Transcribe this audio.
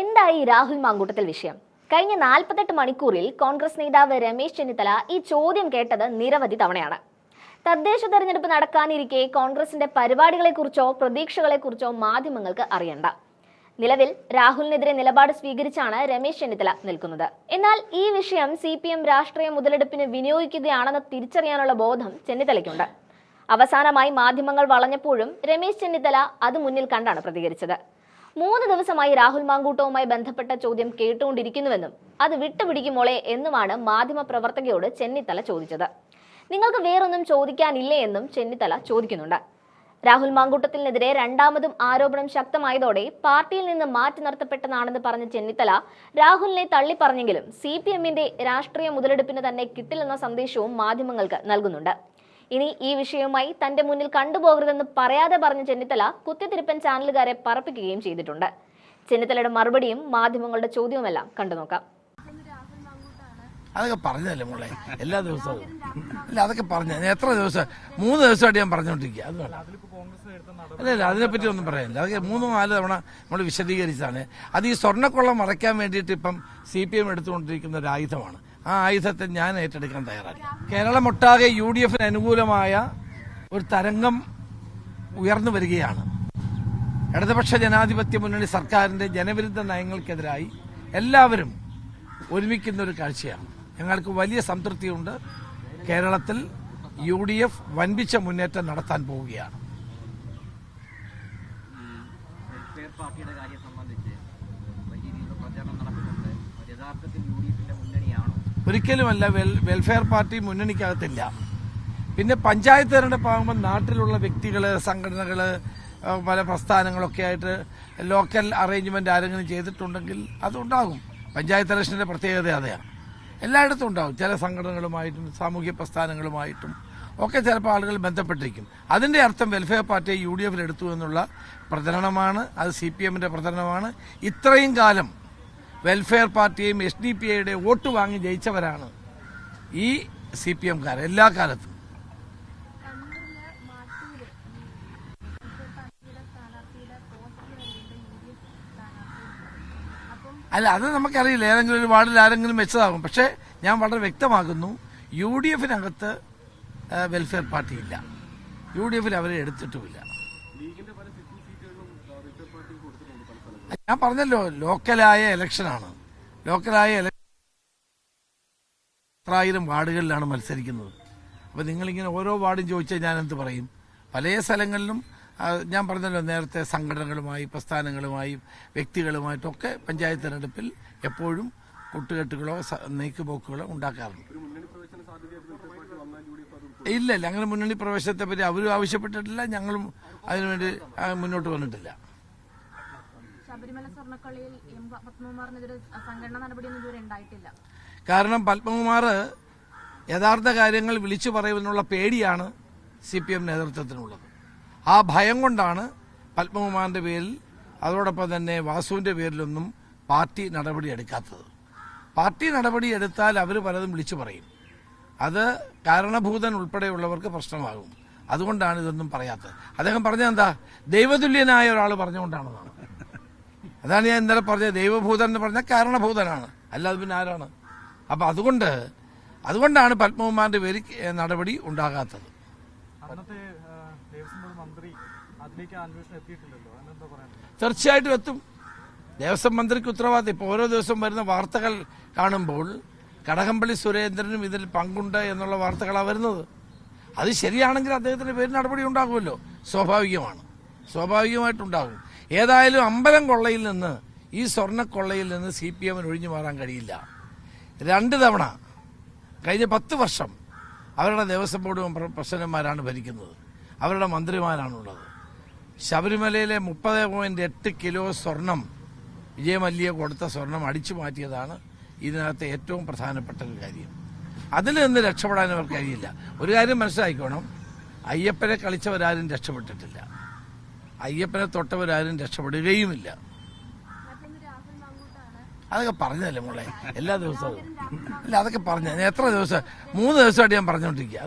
എന്തായി രാഹുൽ മാങ്കൂട്ടത്തിൽ വിഷയം? കഴിഞ്ഞ നാൽപ്പത്തെട്ട് മണിക്കൂറിൽ കോൺഗ്രസ് നേതാവ് രമേശ് ചെന്നിത്തല ഈ ചോദ്യം കേട്ടത് നിരവധി തവണയാണ്. തദ്ദേശ തെരഞ്ഞെടുപ്പ് നടക്കാനിരിക്കെ കോൺഗ്രസിന്റെ പരിപാടികളെക്കുറിച്ചോ പ്രതീക്ഷകളെക്കുറിച്ചോ മാധ്യമങ്ങൾക്ക് അറിയണ്ട. നിലവിൽ രാഹുലിനെതിരെ നിലപാട് സ്വീകരിച്ചാണ് രമേശ് ചെന്നിത്തല നിൽക്കുന്നത്. എന്നാൽ ഈ വിഷയം സി പി എം രാഷ്ട്രീയ മുതലെടുപ്പിന് വിനിയോഗിക്കുകയാണെന്ന് തിരിച്ചറിയാനുള്ള ബോധം ചെന്നിത്തലയ്ക്കുണ്ട്. അവസാനമായി മാധ്യമങ്ങൾ വളഞ്ഞപ്പോഴും രമേശ് ചെന്നിത്തല അത് മുന്നിൽ കണ്ടാണ് പ്രതികരിച്ചത്. മൂന്ന് ദിവസമായി രാഹുൽ മാങ്കൂട്ടവുമായി ബന്ധപ്പെട്ട ചോദ്യം കേട്ടുകൊണ്ടിരിക്കുന്നുവെന്നും അത് വിട്ടുപിടിക്കുമോളെ എന്നുമാണ് മാധ്യമ പ്രവർത്തകയോട് ചെന്നിത്തല ചോദിച്ചത്. നിങ്ങൾക്ക് വേറൊന്നും ചോദിക്കാനില്ലേ എന്നും ചെന്നിത്തല ചോദിക്കുന്നുണ്ട്. രാഹുൽ മാങ്കൂട്ടത്തിനെതിരെ രണ്ടാമതും ആരോപണം ശക്തമായതോടെ പാർട്ടിയിൽ നിന്ന് മാറ്റി നിർത്തപ്പെട്ടതാണെന്ന് പറഞ്ഞ ചെന്നിത്തല രാഹുലിനെ തള്ളിപ്പറഞ്ഞെങ്കിലും സി പി എമ്മിന്റെ രാഷ്ട്രീയ മുതലെടുപ്പിന് തന്നെ കിട്ടില്ലെന്ന സന്ദേശവും മാധ്യമങ്ങൾക്ക് നൽകുന്നുണ്ട്. ഇനി ഈ വിഷയവുമായി തന്റെ മുന്നിൽ കണ്ടുപോകരുതെന്ന് പറയാതെ പറഞ്ഞ ചെന്നിത്തല കുത്തിത്തിരിപ്പൻ ചാനലുകാരെ പറപ്പിക്കുകയും ചെയ്തിട്ടുണ്ട്. ചെന്നിത്തലയുടെ മറുപടിയും മാധ്യമങ്ങളുടെ ചോദ്യവുമെല്ലാം കണ്ടുനോക്കാം. അതൊക്കെ പറഞ്ഞതല്ലേ മോളെ? എല്ലാ ദിവസവും. അല്ല അതൊക്കെ പറഞ്ഞ എത്ര ദിവസം മൂന്ന് ദിവസമായിട്ട് ഞാൻ പറഞ്ഞുകൊണ്ടിരിക്കുക. അത് അല്ല അല്ല അതിനെപ്പറ്റി ഒന്നും പറയാനില്ല. അതൊക്കെ മൂന്ന് നാല് തവണ നമ്മൾ വിശദീകരിച്ചതാണ്. അത് ഈ സ്വർണക്കൊള്ള മറയ്ക്കാൻ വേണ്ടിയിട്ട് ഇപ്പം സി പി എം എടുത്തുകൊണ്ടിരിക്കുന്ന ഒരു ആയുധമാണ് ആ ആയുധത്തെ ഞാൻ ഏറ്റെടുക്കാൻ തയ്യാറാണ്. കേരളമൊട്ടാകെ യു ഡി എഫിന് അനുകൂലമായ ഒരു തരംഗം ഉയർന്നു വരികയാണ്. ഇടതുപക്ഷ ജനാധിപത്യ മുന്നണി സർക്കാരിന്റെ ജനവിരുദ്ധ നയങ്ങൾക്കെതിരായി എല്ലാവരും ഒരുമിക്കുന്ന ഒരു കാഴ്ചയാണ്. ഞങ്ങൾക്ക് വലിയ സംതൃപ്തിയുണ്ട്. കേരളത്തിൽ യു ഡി എഫ് വൻപിച്ച മുന്നേറ്റം നടത്താൻ പോവുകയാണ്. സംബന്ധിച്ച് യഥാർത്ഥത്തിൽ ഒരിക്കലുമല്ല വെൽ വെൽഫെയർ പാർട്ടി മുന്നണിക്കകത്തില്ല. പിന്നെ പഞ്ചായത്ത് തെരഞ്ഞെടുപ്പ് ആകുമ്പോൾ നാട്ടിലുള്ള വ്യക്തികൾ സംഘടനകൾ പല പ്രസ്ഥാനങ്ങളൊക്കെ ആയിട്ട് ലോക്കൽ അറേഞ്ച്മെന്റ് ആരെങ്കിലും ചെയ്തിട്ടുണ്ടെങ്കിൽ അതുണ്ടാകും. പഞ്ചായത്ത് ഇലക്ഷന്റെ പ്രത്യേകത അതെയാണ് എല്ലായിടത്തും ഉണ്ടാകും. ചില സംഘടനകളുമായിട്ടും സാമൂഹ്യ പ്രസ്ഥാനങ്ങളുമായിട്ടും ഒക്കെ ചിലപ്പോൾ ആളുകൾ ബന്ധപ്പെട്ടിരിക്കും. അതിന്റെ അർത്ഥം വെൽഫെയർ പാർട്ടിയെ യു ഡി എഫിൽ എടുത്തു എന്നുള്ള പ്രചരണമാണ്. അത് സി പി എമ്മിന്റെ പ്രചരണമാണ്. ഇത്രയും കാലം വെൽഫെയർ പാർട്ടിയെയും എസ് ഡി പി ഐയുടെ വോട്ട് വാങ്ങി ജയിച്ചവരാണ് ഈ സി പി എംകാർ എല്ലാ കാലത്തും. അല്ല അത് നമുക്കറിയില്ല. ഏതെങ്കിലും ഒരു വാർഡിൽ ആരെങ്കിലും വെച്ചതാകും. പക്ഷേ ഞാൻ വളരെ വ്യക്തമാകുന്നു യു ഡി എഫിനകത്ത് വെൽഫെയർ പാർട്ടി ഇല്ല യു ഡി എഫിൽ അവരെ എടുത്തിട്ടുമില്ല. ഞാൻ പറഞ്ഞല്ലോ ലോക്കലായ ഇലക്ഷനാണ്. ലോക്കലായ ഇലക്ഷൻ എത്രായിരം വാർഡുകളിലാണ് മത്സരിക്കുന്നത്. അപ്പോൾ നിങ്ങളിങ്ങനെ ഓരോ വാർഡും ചോദിച്ചാൽ ഞാൻ എന്ത് പറയും? പല സ്ഥലങ്ങളിലും ഞാൻ പറഞ്ഞല്ലോ നേരത്തെ സംഘടനകളുമായി പ്രസ്ഥാനങ്ങളുമായി വ്യക്തികളുമായിട്ടൊക്കെ പഞ്ചായത്ത് തെരഞ്ഞെടുപ്പിൽ എപ്പോഴും കൂട്ടുകെട്ടുകളോ നീക്കുപോക്കുകളോ ഉണ്ടാക്കാറുണ്ട്. ഇല്ല ഇല്ല അങ്ങനെ മുന്നണി പ്രവേശനത്തെ പറ്റി അവരും ആവശ്യപ്പെട്ടിട്ടില്ല ഞങ്ങളും അതിനുവേണ്ടി മുന്നോട്ട് വന്നിട്ടില്ല. ശബരിമല സ്വർണക്കൊള്ളിയിൽ എം പത്മകുമാറിനെതിരെ സംഘടന നടപടിയൊന്നും ഇതുവരെ ഉണ്ടായിട്ടില്ല. കാരണം പത്മകുമാർ യഥാർത്ഥ കാര്യങ്ങൾ വിളിച്ചു പറയുമെന്നുള്ള പേടിയാണ് സി പി എം നേതൃത്വത്തിനുള്ളത്. ആ ഭയം കൊണ്ടാണ് പത്മകുമാറിന്റെ പേരിൽ അതോടൊപ്പം തന്നെ വാസുവിന്റെ പേരിലൊന്നും പാർട്ടി നടപടി എടുക്കാത്തത്. പാർട്ടി നടപടി എടുത്താൽ അവർ പലതും വിളിച്ചു പറയും. അത് കാരണഭൂതൻ ഉൾപ്പെടെയുള്ളവർക്ക് പ്രശ്നമാകും. അതുകൊണ്ടാണ് ഇതൊന്നും പറയാത്തത്. അദ്ദേഹം പറഞ്ഞത് എന്താ? ദൈവതുല്യനായ ഒരാൾ പറഞ്ഞുകൊണ്ടാണെന്നാണ്. അതാണ് ഞാൻ ഇന്നലെ പറഞ്ഞത്. ദൈവഭൂതൻ എന്ന് പറഞ്ഞാൽ കാരണഭൂതനാണ്. അല്ലാതെ പിന്നെ ആരാണ്? അപ്പം അതുകൊണ്ട് അതുകൊണ്ടാണ് പത്മകുമാറിന്റെ പേര് നടപടി ഉണ്ടാകാത്തത്. തീർച്ചയായിട്ടും എത്തും. ദേവസ്വം മന്ത്രിക്ക് ഉത്തരവാദിത്തം. ഇപ്പോൾ ഓരോ ദിവസം വരുന്ന വാർത്തകൾ കാണുമ്പോൾ കടകംപള്ളി സുരേന്ദ്രനും ഇതിൽ പങ്കുണ്ട് എന്നുള്ള വാർത്തകളാണ് വരുന്നത്. അത് ശരിയാണെങ്കിൽ അദ്ദേഹത്തിന്റെ പേര് നടപടി ഉണ്ടാകുമല്ലോ. സ്വാഭാവികമാണ്. സ്വാഭാവികമായിട്ടുണ്ടാകും. ഏതായാലും അമ്പലം കൊള്ളയിൽ നിന്ന് ഈ സ്വർണ കൊള്ളയിൽ നിന്ന് സി പി എമ്മിന് ഒഴിഞ്ഞു മാറാൻ കഴിയില്ല. രണ്ട് തവണ കഴിഞ്ഞ പത്ത് വർഷം അവരുടെ ദേവസ്വം ബോർഡ് പ്രസിഡന്റുമാരാണ് ഭരിക്കുന്നത്. അവരുടെ മന്ത്രിമാരാണുള്ളത്. ശബരിമലയിലെ മുപ്പത് പോയിന്റ് എട്ട് കിലോ സ്വർണം വിജയമല്യ കൊടുത്ത സ്വർണം അടിച്ചു മാറ്റിയതാണ് ഇതിനകത്തെ ഏറ്റവും പ്രധാനപ്പെട്ട ഒരു കാര്യം. അതിൽ നിന്ന് രക്ഷപ്പെടാൻ അവർക്ക് കഴിയില്ല. ഒരു കാര്യം മനസ്സിലാക്കണം അയ്യപ്പനെ കളിച്ചവരാരും രക്ഷപ്പെട്ടിട്ടില്ല. അയ്യപ്പനെ തൊട്ടവരാരും രക്ഷപ്പെടുകയുമില്ല. അതൊക്കെ പറഞ്ഞതല്ലേ മോളെ? എല്ലാ ദിവസവും. അല്ല അതൊക്കെ പറഞ്ഞ എത്ര ദിവസം മൂന്ന് ദിവസമായിട്ട് ഞാൻ പറഞ്ഞുകൊണ്ടിരിക്കുക